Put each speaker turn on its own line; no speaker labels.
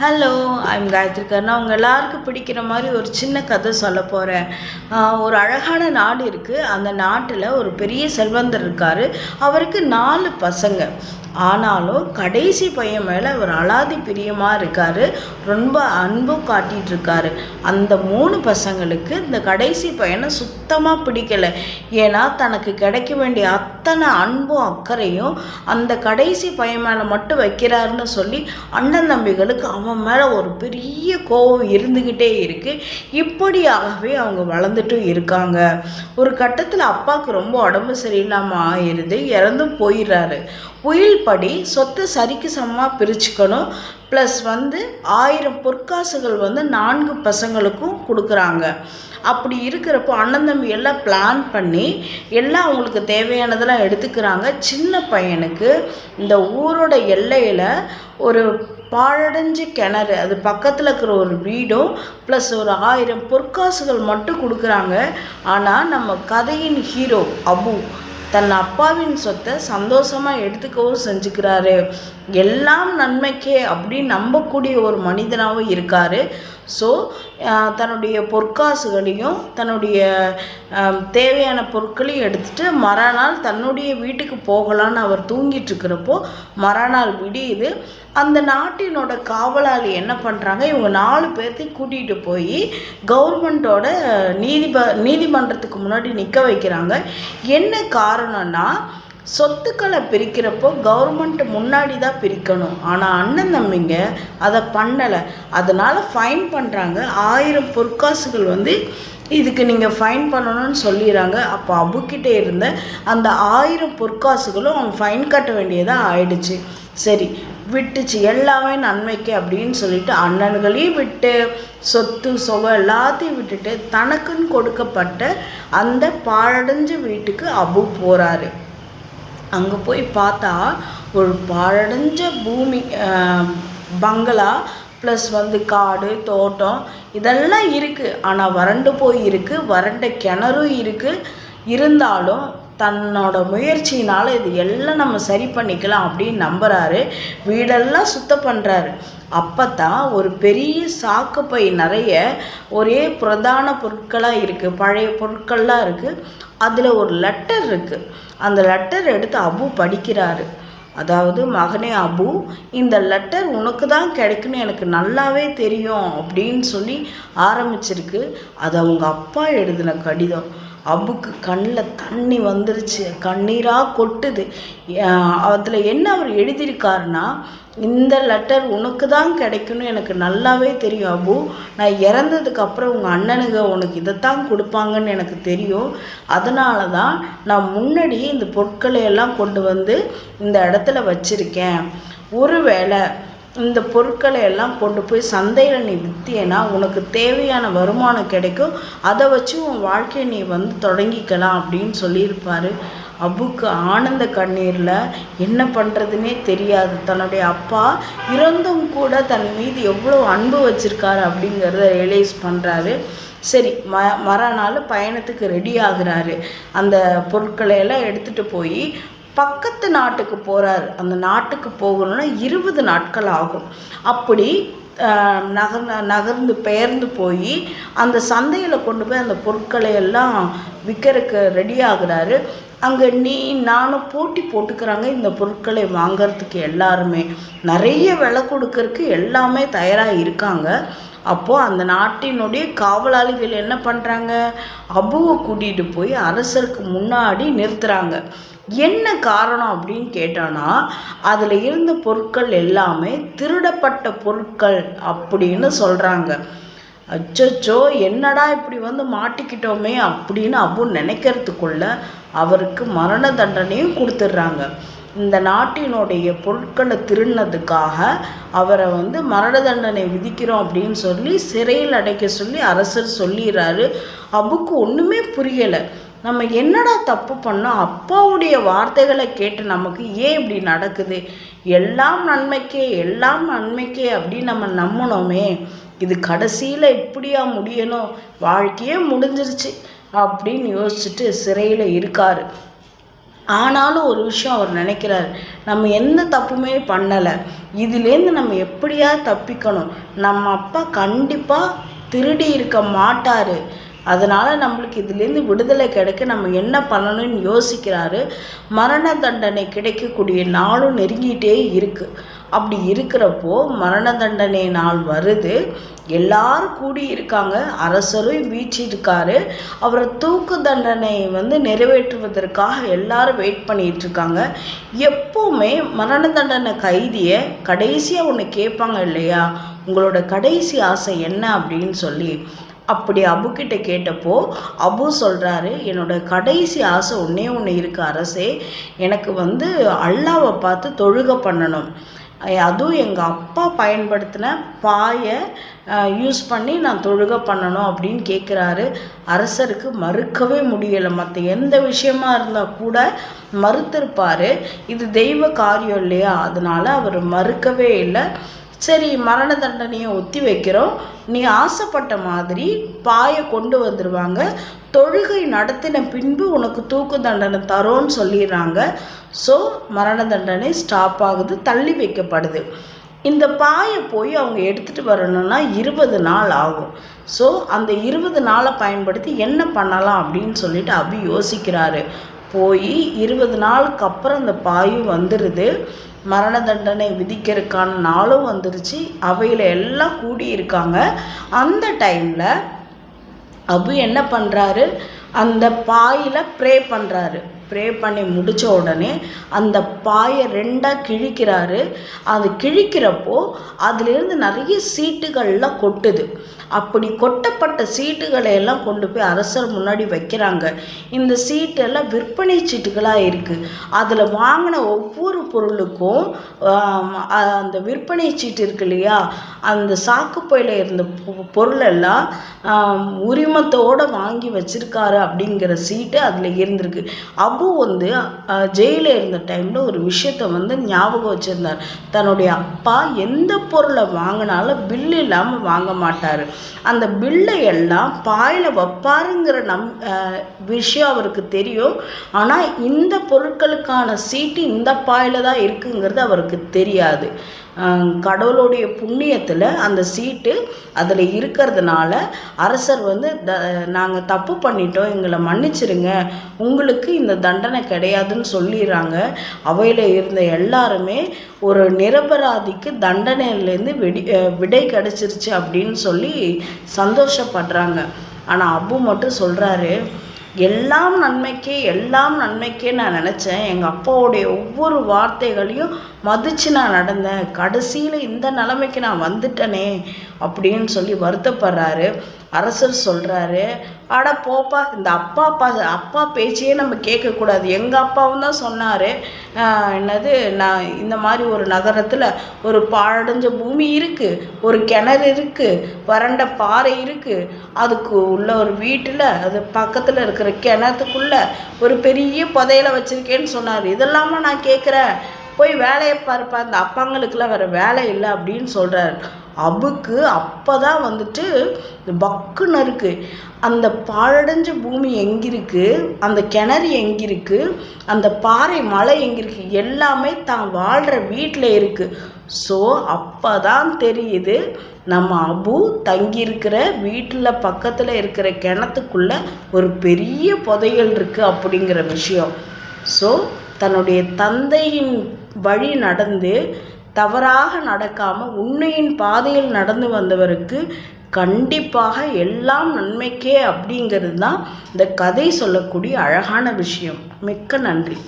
Hello I'm Gayatri கர்ணா உங்கள் எல்லாருக்கும் பிடிக்கிற மாதிரி ஒரு சின்ன கதை சொல்ல போகிறேன் ஒரு அழகான நாடு இருக்குது அந்த நாட்டில் ஒரு பெரிய செல்வந்தர் இருக்கார். அவருக்கு நாலு பசங்க. ஆனாலும் கடைசி பையன் மேலே அவர் அலாதி பிரியமாக இருக்கார் ரொம்ப அன்பும் காட்டிகிட்டு இருக்காரு. அந்த மூணு பசங்களுக்கு இந்த கடைசி பையனை சுத்தமாக பிடிக்கலை. ஏன்னா தனக்கு கிடைக்க வேண்டிய அத்தனை அன்பும் அக்கறையும் அந்த கடைசி பையன் மேலே மட்டும் வைக்கிறாருன்னு சொல்லி அண்ணன் தம்பிகளுக்கு அவன் மேலே ஒரு பெரிய கோபம் இருந்துக்கிட்டே இருக்குது இப்படியாகவே அவங்க வளர்ந்துட்டும் இருக்காங்க. ஒரு கட்டத்தில் அப்பாவுக்கு ரொம்ப உடம்பு சரியில்லாமல் ஆயிடுது. இறந்தும் போயிடுறாரு. உயில் படி சொத்தை சரிக்கு சமமாக பிரிச்சுக்கணும். ப்ளஸ் வந்து ஆயிரம் பொற்காசுகள் வந்து நான்கு பசங்களுக்கும் கொடுக்குறாங்க. அப்படி இருக்கிறப்போ அண்ணன் தம்பி எல்லாம் பிளான் பண்ணி எல்லாம் அவங்களுக்கு தேவையானதெல்லாம் எடுத்துக்கிறாங்க. சின்ன பையனுக்கு இந்த ஊரோட எல்லையில் ஒரு பாழடைஞ்ச கிணறு அது பக்கத்தில் இருக்கிற ஒரு வீடும் ப்ளஸ் ஒரு ஆயிரம் பொற்காசுகள் மட்டும் கொடுக்குறாங்க. ஆனால் நம்ம கதையின் ஹீரோ அபு தன் அப்பாவின் சொத்தை சந்தோஷமாக எடுத்துக்கவும் செஞ்சுக்கிறாரு. எல்லாம் நன்மைக்கே அப்படின்னு நம்பக்கூடிய ஒரு மனிதனாகவும் இருக்கார். ஸோ தன்னுடைய பொற்காசுகளையும் தன்னுடைய தேவையான பொருட்களையும் எடுத்துகிட்டு மறுநாள் தன்னுடைய வீட்டுக்கு போகலான்னு அவர் தூங்கிட்டு இருக்கிறப்போ மறுநாள் விடியுது. அந்த நாட்டினோட காவலாளி என்ன பண்ணுறாங்க இவங்க நாலு பேர்த்தையும் கூட்டிகிட்டு போய் கவர்மெண்ட்டோட நீதிப நீதிமன்றத்துக்கு முன்னாடி நிற்க வைக்கிறாங்க. என்ன காரணம்னா சொத்துக்களை பிரிக்கிறப்போ கவர்மெண்ட் முன்னாடி தான் பிரிக்கணும். ஆனால் அண்ணன் தம்பிங்க அதை பண்ணலை. அதனால் ஃபைன் பண்ணுறாங்க ஆயிரம் பொற்காசுகள் வந்து இதுக்கு நீங்கள் ஃபைன் பண்ணணும்னு சொல்லிடுறாங்க. அப்போ அபுக்கிட்டே இருந்த அந்த ஆயிரம் பொற்காசுகளும் அவன் ஃபைன் கட்ட வேண்டியதாக ஆயிடுச்சு. சரி விட்டுச்சு. எல்லாமே நன்மைக்கு அப்படின்னு சொல்லிட்டு அண்ணன்களையும் விட்டு சொத்து சொவ எல்லாத்தையும் விட்டுட்டு தனக்குன்னு கொடுக்கப்பட்ட அந்த பாழடைஞ்ச வீட்டுக்கு அபு போகிறாரு அங்கே போய் பார்த்தா ஒரு பாழடைஞ்ச பூமி பங்களா ப்ளஸ் வந்து காடு தோட்டம் இதெல்லாம் இருக்குது ஆனால் வறண்டு போய் இருக்குது வறண்ட கிணறும் இருக்குது இருந்தாலும் தன்னோட முயற்சியினால் இது எல்லாம் நம்ம சரி பண்ணிக்கலாம் அப்படின்னு நம்புகிறாரு வீடெல்லாம் சுத்தம் பண்ணுறாரு அப்போ தான் ஒரு பெரிய சாக்குப்பை நிறைய ஒரே பிரதான பொருட்களாக இருக்குது பழைய பொருட்கள்லாம் இருக்குது அதில் ஒரு லெட்டர் இருக்குது அந்த லெட்டர் எடுத்து அபு படிக்கிறாரு. அதாவது மகனே அபு இந்த லெட்டர் உனக்கு தான் கிடைக்குன்னு எனக்கு நல்லாவே தெரியும் அப்படின்னு சொல்லி ஆரம்பிச்சிருக்கு. அது அவங்க அப்பா எழுதின கடிதம். அவுக்கு கண்ணில் தண்ணி வந்துருச்சு. கண்ணீராக கொட்டுது. அதில் என்ன அவர் எழுதியிருக்காருன்னா இந்த லெட்டர் உனக்கு தான் கிடைக்கும்னு எனக்கு நல்லாவே தெரியும் அபு நான் இறந்ததுக்கு அப்புறம் உங்கள் அண்ணனுங்க உனக்கு இதைத்தான் கொடுப்பாங்கன்னு எனக்கு தெரியும். அதனால தான் நான் முன்னாடி இந்த பொருட்களை எல்லாம் கொண்டு வந்து இந்த இடத்துல வச்சுருக்கேன். ஒருவேளை இந்த பொருட்களை எல்லாம் கொண்டு போய் சந்தையில் நீ விற்றியனா உனக்கு தேவையான வருமானம் கிடைக்கும். அதை வச்சு உன் வாழ்க்கையை நீ வந்து தொடங்கிக்கலாம் அப்படின்னு சொல்லியிருப்பார். அபுக்கு ஆனந்த கண்ணீரில் என்ன பண்ணுறதுனே தெரியாது. தன்னுடைய அப்பா இறந்தும் கூட தன் மீது எவ்வளோ அன்பு வச்சுருக்காரு அப்படிங்கிறத ரியலைஸ் பண்ணுறாரு சரி ம மறுநாள் பயணத்துக்கு ரெடி ஆகுறாரு. அந்த பொருட்களை எல்லாம் எடுத்துகிட்டு போய் பக்கத்து நாட்டுக்கு போகிறார் அந்த நாட்டுக்கு போகணுன்னா இருபது நாட்கள் ஆகும். அப்படி நகர் நகர்ந்து பெயர்ந்து போய் அந்த சந்தையில் கொண்டு போய் அந்த பொருட்களை எல்லாம் விற்கிறதுக்கு ரெடி ஆகுறாரு. அங்கே நீ நானும் போட்டி போட்டுக்கிறாங்க இந்த பொருட்களை வாங்கிறதுக்கு எல்லாருமே. நிறைய விலை கொடுக்கறதுக்கு எல்லாமே தயாராக இருக்காங்க. அப்போது அந்த நாட்டினுடைய காவலாளிகள் என்ன பண்ணுறாங்க அபுவை கூட்டிகிட்டு போய் அரசருக்கு முன்னாடி நிறுத்துகிறாங்க என்ன காரணம் அப்படின்னு கேட்டோன்னா அதில் இருந்த பொருட்கள் எல்லாமே திருடப்பட்ட பொருட்கள் அப்படின்னு சொல்கிறாங்க அச்சோ என்னடா இப்படி வந்து மாட்டிக்கிட்டோமே அப்படின்னு அபு நினைக்கிறதுக்குள்ள அவருக்கு மரண தண்டனையும் கொடுத்துட்றாங்க. இந்த நாட்டினுடைய பொருட்களை திருடினதுக்காக அவரை வந்து மரண தண்டனை விதிக்கிறோம் அப்படின்னு சொல்லி சிறையில் அடைக்க சொல்லி அரசர் சொல்லிடுறாரு. அபுக்கு ஒன்றுமே புரியலை. நம்ம என்னடா தப்பு பண்ணோம்? அப்பாவுடைய வார்த்தைகளை கேட்டு நமக்கு ஏன் இப்படி நடக்குது? எல்லாம் நன்மைக்கே எல்லாம் நன்மைக்கே அப்படின்னு நம்ம நம்பினோமே இது கடைசியில் இப்படியா முடியணும்? வாழ்க்கையே முடிஞ்சிருச்சு அப்படின்னு யோசிச்சுட்டு சிறையில் இருக்கார். ஆனாலும் ஒரு விஷயம் அவர் நினைக்கிறார் நம்ம எந்த தப்புமே பண்ணலை. இதுலேருந்து நம்ம எப்படியா தப்பிக்கணும்? நம்ம அப்பா கண்டிப்பாக திருடி இருக்க மாட்டார். அதனால் நம்மளுக்கு இதுலேருந்து விடுதலை கிடைக்க நம்ம என்ன பண்ணணும்னு யோசிக்கிறாரு. மரண தண்டனை கிடைக்கக்கூடிய நாளும் நெருங்கிட்டே இருக்குது அப்படி இருக்கிறப்போ மரண தண்டனை நாள் வருது. எல்லாரும் கூடி இருக்காங்க. அரசரும் வீச்சிருக்காரு அவரை தூக்கு தண்டனை வந்து நிறைவேற்றுவதற்காக எல்லாரும் வெயிட் பண்ணிட்டு இருக்காங்க. எப்போவுமே மரண தண்டனை கைதியை கடைசியாக ஒன்று கேட்பாங்க இல்லையா? உங்களோட கடைசி ஆசை என்ன அப்படின்னு சொல்லி. அப்படி அபுக்கிட்ட கேட்டப்போ அபு சொல்கிறாரு என்னோட கடைசி ஆசை ஒன்றே ஒன்று இருக்குது அரசே எனக்கு வந்து அல்லாவை பார்த்து தொழுக பண்ணணும். அதுவும் எங்கள் அப்பா பயன்படுத்தின பாயை யூஸ் பண்ணி நான் தொழுக பண்ணணும் அப்படின்னு கேட்குறாரு அரசருக்கு மறுக்கவே முடியலை. மற்ற எந்த விஷயமா இருந்தால் கூட மறுத்திருப்பார். இது தெய்வ காரியம் இல்லையா? அதனால் அவர் மறுக்கவே இல்லை. சரி மரண தண்டனையை ஒத்தி வைக்கிறோம். நீ ஆசைப்பட்ட மாதிரி பாயை கொண்டு வந்துடுவாங்க தொழுகை நடத்தின பின்பு உனக்கு தூக்கு தண்டனை தரோன்னு சொல்லிடுறாங்க. ஸோ மரண தண்டனை ஸ்டாப் ஆகுது தள்ளி வைக்கப்படுது. இந்த பாயை போய் அவங்க எடுத்துகிட்டு வரணும்னா இருபது நாள் ஆகும். ஸோ அந்த இருபது நாளை பயன்படுத்தி என்ன பண்ணலாம் அப்படின்னு சொல்லிட்டு அபி யோசிக்கிறாரு. போய் இருபது நாளுக்கு அப்புறம் அந்த பாயும் வந்துடுது மரண தண்டனை விதிக்கிறதுக்கான நாளும் வந்துருச்சு. அவையில் எல்லாம் கூடியிருக்காங்க. அந்த டைமில் அபு என்ன பண்ணுறாரு அந்த பாயில் ப்ரே பண்ணுறாரு ப்ரே பண்ணி முடித்த உடனே அந்த பாயை ரெண்டாக கிழிக்கிறாரு. அது கிழிக்கிறப்போ அதுலேருந்து நிறைய சீட்டுகள்லாம் கொட்டுது. அப்படி கொட்டப்பட்ட சீட்டுகளை எல்லாம் கொண்டு போய் அரசர் முன்னாடி வைக்கிறாங்க. இந்த சீட்டெல்லாம் விற்பனை சீட்டுகளாக இருக்குது அதில் வாங்கின ஒவ்வொரு பொருளுக்கும் அந்த விற்பனை சீட்டு இருக்கு இல்லையா? அந்த சாக்குப்பையில் இருந்த பொருளெல்லாம் உரிமத்தோடு வாங்கி வச்சுருக்காரு அப்படிங்கிற சீட்டு அதில் இருந்திருக்கு. அபு வந்து ஜெயிலில் இருந்த டைமில் ஒரு விஷயத்த வந்து ஞாபகம் வச்சுருந்தார். தன்னுடைய அப்பா எந்த பொருளை வாங்கினாலும் பில்லு இல்லாமல் வாங்க மாட்டார். அந்த பில்லை எல்லாம் பாயில் வைப்பாருங்கிற நம் விஷயம் அவருக்கு தெரியும். ஆனால் இந்த பொருட்களுக்கான சீட்டு இந்த பாயில் தான் இருக்குங்கிறது அவருக்கு தெரியாது. கடவுளுடைய புண்ணியத்தில் அந்த சீட்டு அதில் இருக்கிறதுனால அரசர் வந்து த நாங்கள் தப்பு பண்ணிட்டோம் எங்களை மன்னிச்சிருங்க. உங்களுக்கு இந்த தண்டனை கிடையாதுன்னு சொல்லிடுறாங்க அவையில் இருந்த எல்லாருமே ஒரு நிரபராதிக்கு தண்டனையிலேருந்து வெடி விடை கிடச்சிருச்சு அப்படின்னு சொல்லி சந்தோஷப்படுறாங்க. ஆனால் அப்பு மட்டும் சொல்கிறாரு எல்லாம் நன்மைக்கே எல்லாம் நன்மைக்கே நான் நினச்சேன். எங்கள் அப்பாவுடைய ஒவ்வொரு வார்த்தைகளையும் மதித்து நான் நடந்தேன். கடைசியில் இந்த நிலைமைக்கு நான் வந்துட்டனே அப்படின்னு சொல்லி வருத்தப்படுறாரு. அரசர் சொல்கிறாரு அட போப்பா இந்த அப்பா அப்பா அப்பா பேச்சையே நம்ம கேட்கக்கூடாது. எங்கள் அப்பாவும் தான் சொன்னார். என்னது நான் இந்த மாதிரி ஒரு நகரத்தில் ஒரு பாழடைஞ்ச பூமி இருக்குது ஒரு கிணறு இருக்குது வறண்ட பாறை இருக்குது அதுக்கு உள்ள ஒரு வீட்டில் அது பக்கத்தில் இருக்கிற கிணத்துக்குள்ளே ஒரு பெரிய புதையில வச்சுருக்கேன்னு சொன்னார். இதெல்லாமா நான் கேட்குறேன்? போய் வேலையை பார்ப்பா அந்த அப்பாங்களுக்கெல்லாம் வேறு வேலை இல்லை அப்படின்னு சொல்கிறார் அபுக்கு அப்போ தான் வந்துட்டு பக்குன்னு இருக்குது அந்த பாழடைஞ்ச பூமி எங்கே இருக்குது அந்த கிணறு எங்கே இருக்குது அந்த பாறை மலை எங்கே இருக்குது எல்லாமே தான் வாழ்கிற வீட்டில் இருக்குது ஸோ அப்போ தான் தெரியுது நம்ம அபு தங்கியிருக்கிற வீட்டில் பக்கத்தில் இருக்கிற கிணத்துக்குள்ளே ஒரு பெரிய புதையல் இருக்குது அப்படிங்கிற விஷயம். ஸோ தன்னுடைய தந்தையின் வழி நடந்து தவறாக நடக்காமல் உண்மையின் பாதையில் நடந்து வந்தவருக்கு கண்டிப்பாக எல்லாம் நன்மைக்கே அப்படிங்கிறது தான் இந்த கதை சொல்லக்கூடிய அழகான விஷயம். மிக்க நன்றி.